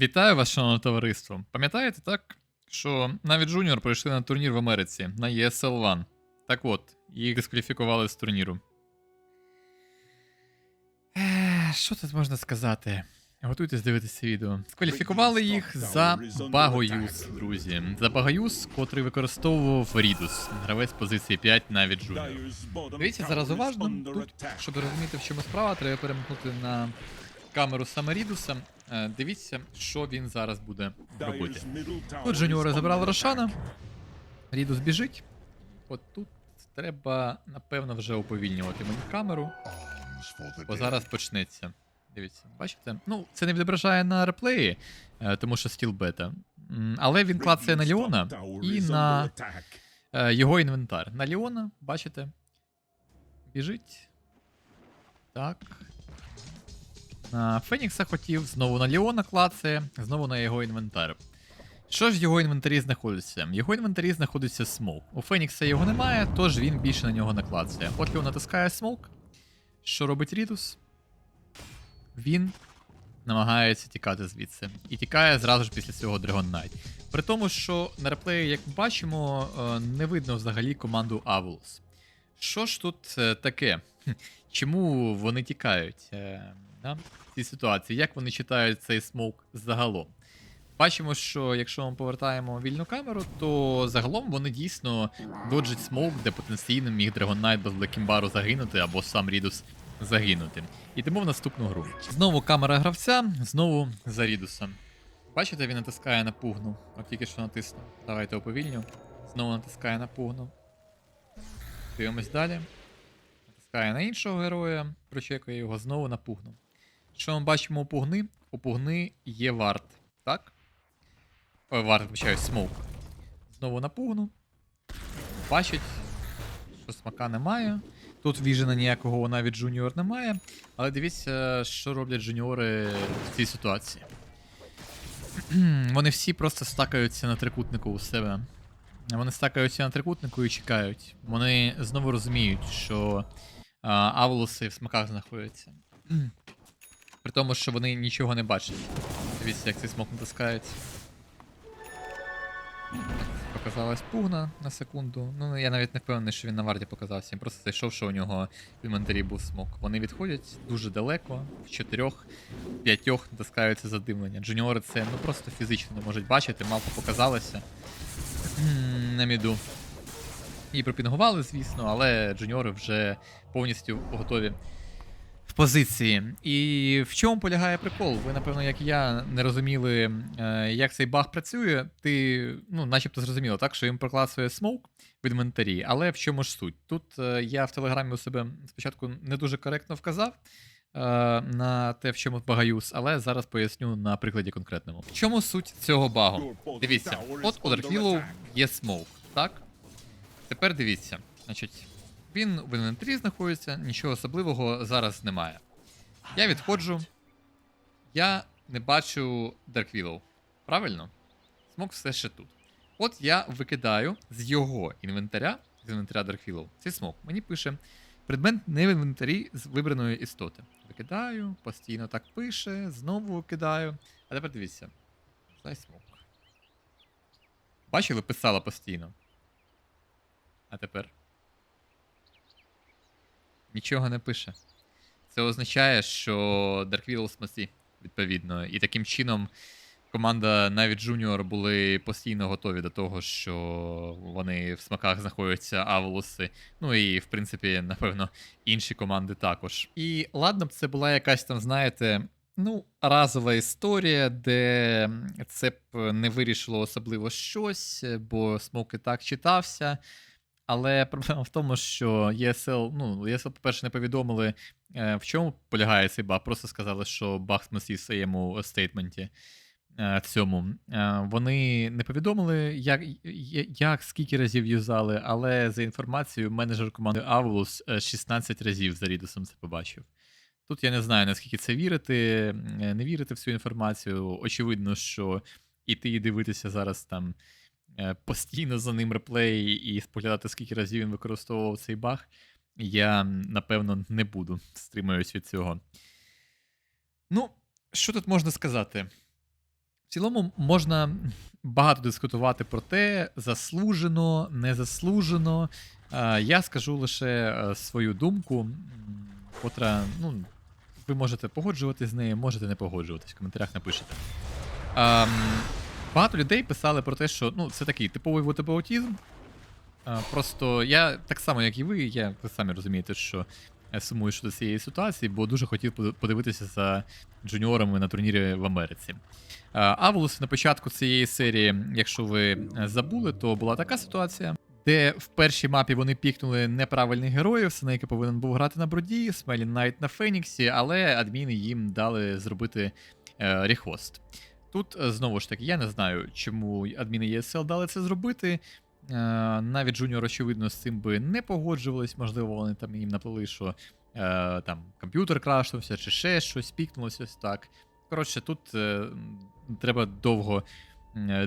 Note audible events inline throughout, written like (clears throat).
Вітаю вас, шановне товариство. Пам'ятаєте так, що навіть Junior пройшли на турнір в Америці на ESL One. Так от, їх дискваліфікували з турніру. Що тут можна сказати? Готуйтесь дивитися відео. Скваліфікували їх за Багоюз, друзі. За Багоюз, котрий використовував Рідус, гравець позиції 5 навіть Junior. Дивіться зараз уважно. Тут, щоб розуміти, в чому справа, треба перемкнути на камеру саме Рідуса. Е, Дивіться, що він зараз буде робити. Тут Джуніори забрали Рошана. Рідус біжить. От тут треба, напевно, вже уповільнювати мені камеру, бо зараз почнеться. Дивіться, бачите? Ну, це не відображає на реплеї, е, тому що стіл бета. Але він клацає на Ліона і на е, його інвентар. На Ліона, бачите? Біжить. Так. Фенікса хотів, знову на Ліона клацає, знову на його інвентар. Що ж в його інвентарі знаходиться? Його інвентарі знаходиться смоук. У Фенікса його немає, тож він більше на нього не клацає. От Ліон натискає смоук. Що робить Рідус? Він намагається тікати звідси. І тікає зразу ж після цього Dragon Knight. При тому, що на реплеї, як ми бачимо, е, не видно взагалі команду Avulus. Що ж тут е, таке? Чому вони тікають е, да, в цій ситуації? Як вони читають цей смоук загалом? Бачимо, що якщо ми повертаємо вільну камеру, то загалом вони дійсно доджать смоук, де потенційно міг Dragon без Блекімбару загинути або сам Рідус загинути. Йдемо в наступну гру. Знову камера гравця, знову за Рідусом. Бачите, він натискає на пугну. От тільки що натиснув. Давайте уповільню. Знову натискає на пугну. Дивимось далі. Натискає на іншого героя, прочекує його знову на пугну. Що ми бачимо у пугни? У пугни є варт, так? Ой, варт, вибачаю, смоук. Знову на пугну. Бачить, що смака немає. Тут віжена ніякого навіть джуніор немає. Але дивіться, що роблять джуніори в цій ситуації. (clears throat) Вони всі просто стакаються на трикутнику у себе. Вони стакаються на трикутнику і чекають. Вони знову розуміють, що а, аволоси в смаках знаходяться. (clears throat) При тому, що вони нічого не бачать. Дивіться, як цей смок натискається. Показалась пугна на секунду. Ну, я навіть не впевнений, що він на варті показався. Він просто зайшов, що у нього в інвентарі був смок. Вони відходять дуже далеко, в чотирьох, п'ятьох натискаються задимлення. Джуніори це ну просто фізично не можуть бачити, мавпа показалася на міду. І пропінгували, звісно, але джуніори вже повністю готові в позиції. І в чому полягає прикол? Ви, напевно, як я, не розуміли, е, як цей баг працює. Ти, ну, начебто зрозуміло, так, що їм прокласує смоук в інвентарі, але в чому ж суть? Тут е, я в телеграмі у себе спочатку не дуже коректно вказав. е, На те, в чому багаюс, але зараз поясню на прикладі конкретному. В чому суть цього багу? Дивіться, от у Dark Willow є смоук, так? Тепер дивіться. Значить, він в інвентарі знаходиться, нічого особливого зараз немає. Я відходжу. Я не бачу Willow. Правильно? Смок все ще тут. От я викидаю з його інвентаря, з інвентаря Willow, цей смок. Мені пише: предмет не в інвентарі з вибраної істоти. Викидаю, постійно так пише, знову викидаю. А тепер дивіться. Цей смок. Бачили, писала постійно. А тепер. Нічого не пише. Це означає, що Dark Willow смаці, відповідно. І таким чином команда навіть Junior були постійно готові до того, що вони в смаках знаходяться аволоси. Ну і, в принципі, напевно, інші команди також. І ладно б це була якась там, знаєте. Ну, разова історія, де це б не вирішило особливо щось, бо смок і так читався. Але проблема в тому, що ESL, ну, ESL, по-перше, не повідомили, е, в чому полягає цей баг. Просто сказали, що баг смосі в своєму стейтменті е, цьому. Е, вони не повідомили, як, як скільки разів юзали, але за інформацією, менеджер команди Avulus е, 16 разів за Рідусом це побачив. Тут я не знаю, наскільки це вірити, не вірити в цю інформацію. Очевидно, що іти і дивитися зараз там постійно за ним реплей і споглядати, скільки разів він використовував цей баг, я напевно не буду. Стримуюсь від цього. Ну, що тут можна сказати? В цілому можна багато дискутувати про те, заслужено, незаслужено. Е, Я скажу лише е, свою думку, котра, ну, ви можете погоджуватись з нею, можете не погоджуватись, в коментарях напишете. Багато людей писали про те, що ну, це такий типовий вотебаутізм. Е, Просто я так само, як і ви, я, ви самі розумієте, що я сумую щодо цієї ситуації, бо дуже хотів подивитися за джуніорами на турнірі в Америці. Е, Аволус на початку цієї серії, якщо ви е, забули, то була така ситуація, де в першій мапі вони пікнули неправильних героїв, Снейка повинен був грати на броді, Смелі Найт на Феніксі, але адміни їм дали зробити рехост. Тут е, знову ж таки, я не знаю, чому адміни ESL дали це зробити. Е, Навіть Джуніор, очевидно, з цим би не погоджувались, можливо, вони там їм наплели, що е, там комп'ютер крашнувся, чи ще щось, пікнулося ось так. Коротше, тут треба довго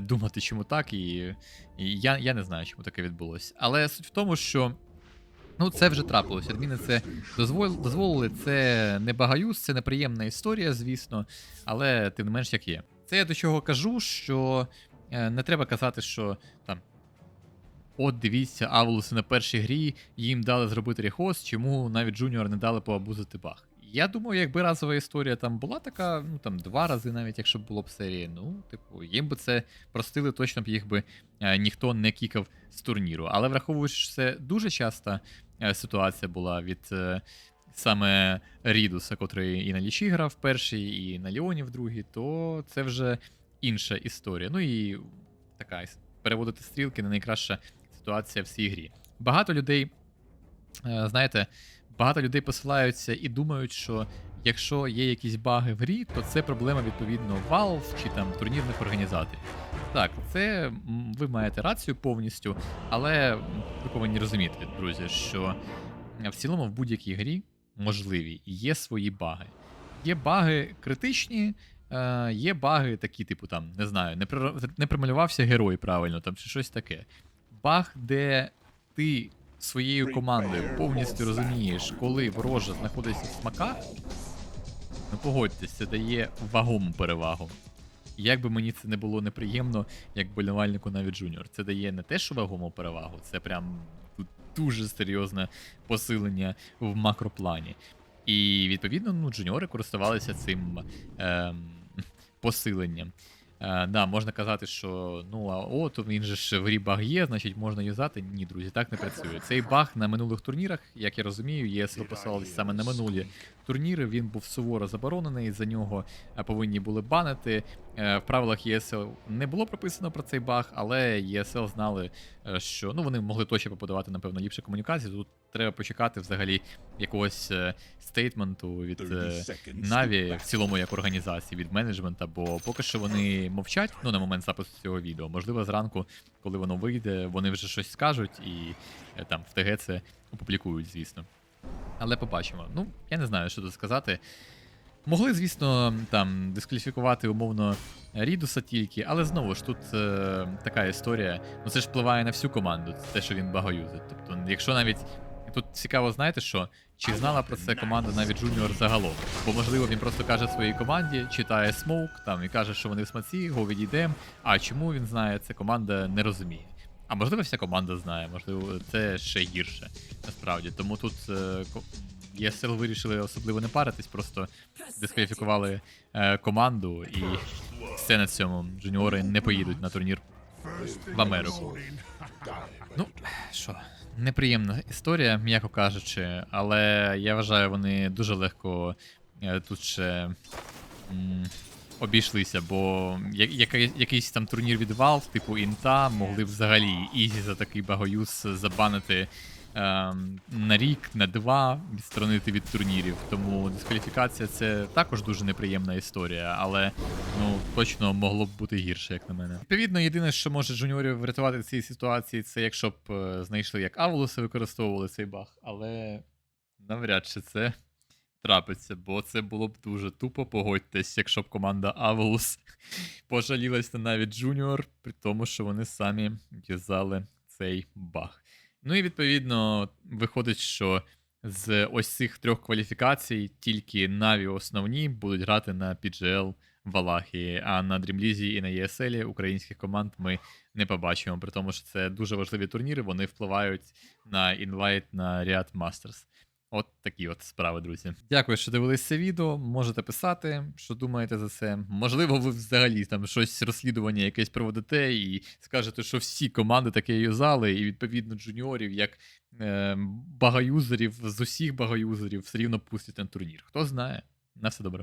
думати, чому так, і, і я, я не знаю, чому таке відбулося. Але суть в тому, що ну, це вже трапилося. Адміни це дозвол, дозволили. Це не багаюз, це неприємна історія, звісно, але тим не менш як є. Це я до чого кажу, що е, не треба казати, що там. От дивіться, Аволуси на першій грі їм дали зробити рехост, чому навіть Джуніор не дали поабузити баг. Я думаю, якби разова історія там була така, ну там два рази, навіть якщо б було б серії, ну, типу, їм би це простили, точно б їх би е, ніхто не кікав з турніру. Але враховуючи, що це дуже часта е, ситуація була від е, саме Рідуса, котрий і на Лічі грав в першій, і на Ліоні в другій, то це вже інша історія. Ну і така переводити стрілки не найкраща ситуація в цій грі. Багато людей, е, знаєте, багато людей посилаються і думають, що якщо є якісь баги в грі, то це проблема відповідно Valve чи там турнірних організаторів. Так, це ви маєте рацію повністю, але ви повинні розуміти, друзі, що в цілому в будь-якій грі можливі і є свої баги. Є баги критичні, е, є баги такі, типу, там, не знаю, не, не прималювався герой правильно, там чи щось таке. Баг, де ти своєю командою повністю розумієш, коли ворожа знаходиться в смаках, ну погодьтесь, це дає вагому перевагу. Як би мені це не було неприємно, як болівальнику навіть Джуніор, це дає не те, що вагому перевагу, це прям тут дуже серйозне посилення в макроплані. І відповідно, ну, джуніори користувалися цим ем, посиленням. Е, да, можна казати, що ну а от він же ж в грі баг є, значить можна юзати. Ні, друзі, так не працює. Цей баг на минулих турнірах, як я розумію, ЄСЛ посилались саме на минулі турніри. Він був суворо заборонений. За нього е, повинні були банити. Е, В правилах ЄСЛ не було прописано про цей баг, але ЄСЛ знали, е, що ну вони могли точно побудувати, напевно, ліпше комунікацію. Тут треба почекати взагалі якогось е, стейтменту від Наві в цілому як організації від менеджмента, бо поки що вони мовчать, ну на момент запису цього відео. Можливо, зранку, коли воно вийде, вони вже щось скажуть і там в ТГ це опублікують, звісно. Але побачимо. Ну, я не знаю, що тут сказати. Могли, звісно, там дискваліфікувати умовно Рідуса тільки, але знову ж тут е, така історія. Ну це ж впливає на всю команду, те, що він багоюзить. Тобто, якщо навіть тут цікаво, знаєте що? Чи знала про це команда навіть Джуніор загалом? Бо можливо він просто каже своїй команді, читає смоук там і каже, що вони в смаці, го відійдемо. А чому він знає, це команда не розуміє. А можливо, вся команда знає, можливо, це ще гірше, насправді. Тому тут е, ЄСЛ вирішили особливо не паритись, просто дискваліфікували е, команду, і все на цьому. Джуніори не поїдуть на турнір в Америку. Ну, що, неприємна історія, м'яко кажучи, але я вважаю, вони дуже легко е, тут ще м, обійшлися, бо якийсь там турнір від Valve, типу Інта, могли взагалі ізі за такий багоюз забанити на рік, на два, відсторонити від турнірів. Тому дискваліфікація це також дуже неприємна історія, але ну точно могло б бути гірше, як на мене. Відповідно, єдине, що може джуніорів врятувати в цій ситуації, це якщо б е, знайшли, як Аволуси використовували цей баг, але навряд чи це трапиться, бо це було б дуже тупо, погодьтесь, якщо б команда Аволус (laughs) пожалілась на навіть Джуніор, при тому, що вони самі юзали цей баг. Ну і відповідно виходить, що з ось цих трьох кваліфікацій тільки Наві основні будуть грати на PGL Валахії, а на Дрімлізі і на ЄСЛі українських команд ми не побачимо, при тому, що це дуже важливі турніри, вони впливають на інвайт на ряд Masters. От такі от справи, друзі. Дякую, що дивились це відео. Можете писати, що думаєте за це. Можливо, ви взагалі там щось розслідування якесь проводите і скажете, що всі команди таке юзали, і відповідно джуніорів, як е, багаюзерів з усіх багаюзерів, все рівно пустять на турнір. Хто знає? На все добре.